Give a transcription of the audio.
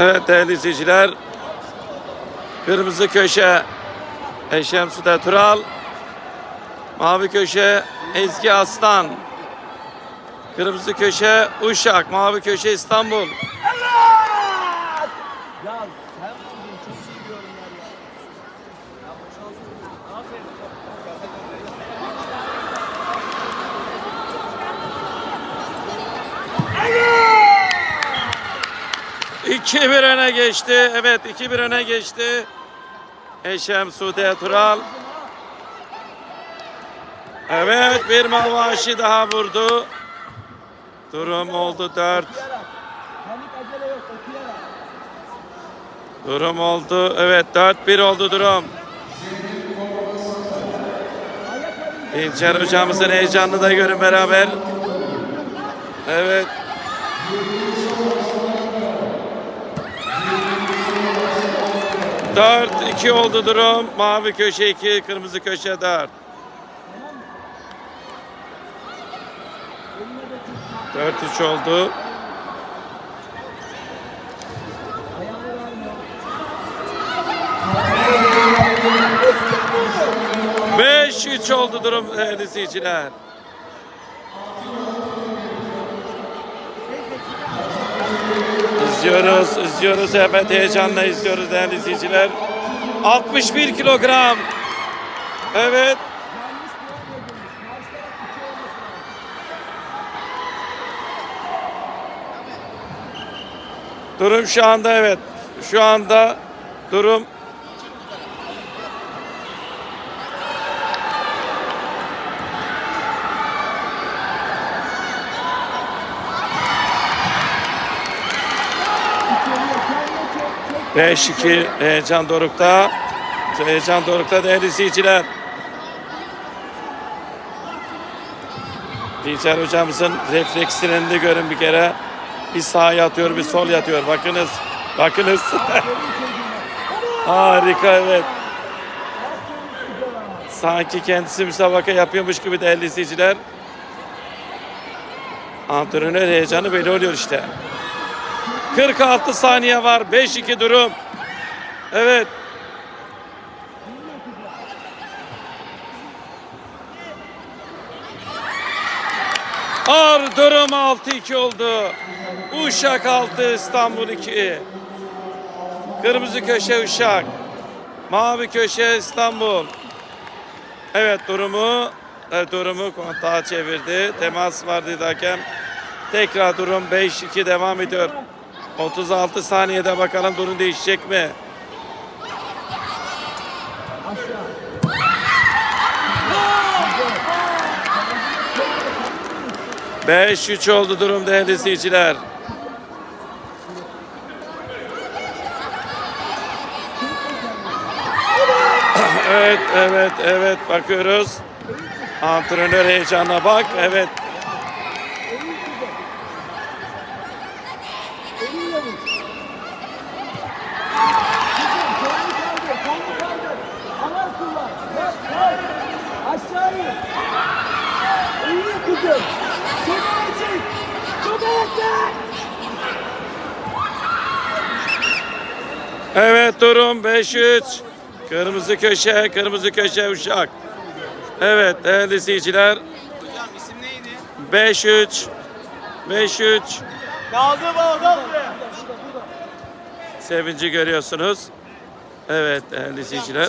Evet değerli izleyiciler. Kırmızı köşe Eşem Suda Tural. Mavi köşe Ezgi Aslan. Kırmızı köşe Uşak. Mavi köşe İstanbul. 2-1 öne geçti. Evet 2-1 öne geçti. Eşem Sude Tural. Evet bir mavaşi daha vurdu. Durum oldu 4. Okuyarak. Panik acele yok okuyarak. Durum oldu. Evet 4-1 oldu durum. İlker hocamızın heyecanını da görün beraber. Evet. Dört, iki oldu durum. Mavi köşe iki, kırmızı köşe dört. Dört üç oldu. Ayağını vermiyor. Beş üç oldu durum değerli izleyiciler. İzliyoruz, izliyoruz. Evet heyecanla izliyoruz değerli izleyiciler. 61 kilogram. Evet. Durum şu anda evet. Şu anda durum 5-2 heyecan dorukta. Heyecan dorukta değerli izleyiciler. Dinçer hocamızın reflekslerini de görün bir kere. Bir sağa yatıyor, bir sol yatıyor. Bakınız, bakınız. Harika evet. Sanki kendisi müsabaka yapıyormuş gibi değerli izleyiciler. Antrenör heyecanı belli oluyor işte. 46 saniye var. 5-2 durum. Evet. Ar durum 6-2 oldu. Uşak 6, İstanbul 2. Kırmızı köşe Uşak. Mavi köşe İstanbul. Evet durumu evet, durumu kontağa çevirdi. Temas vardı hakem. Tekrar durum 5-2 devam ediyor. 36 saniyede bakalım durum değişecek mi? Aşağı. 5-3 oldu durum değerli izleyiciler. Evet, evet, evet bakıyoruz. Antrenör heyecanına bak. Evet. Kızım. Sobaya çek. Evet durum 5-3. Kırmızı köşe, kırmızı köşe Uşak. Evet değerli izleyiciler. Hocam isim neydi? 5-3. 5-3. Nazım Ağzam buraya. Sevinci görüyorsunuz. Evet değerli izleyiciler.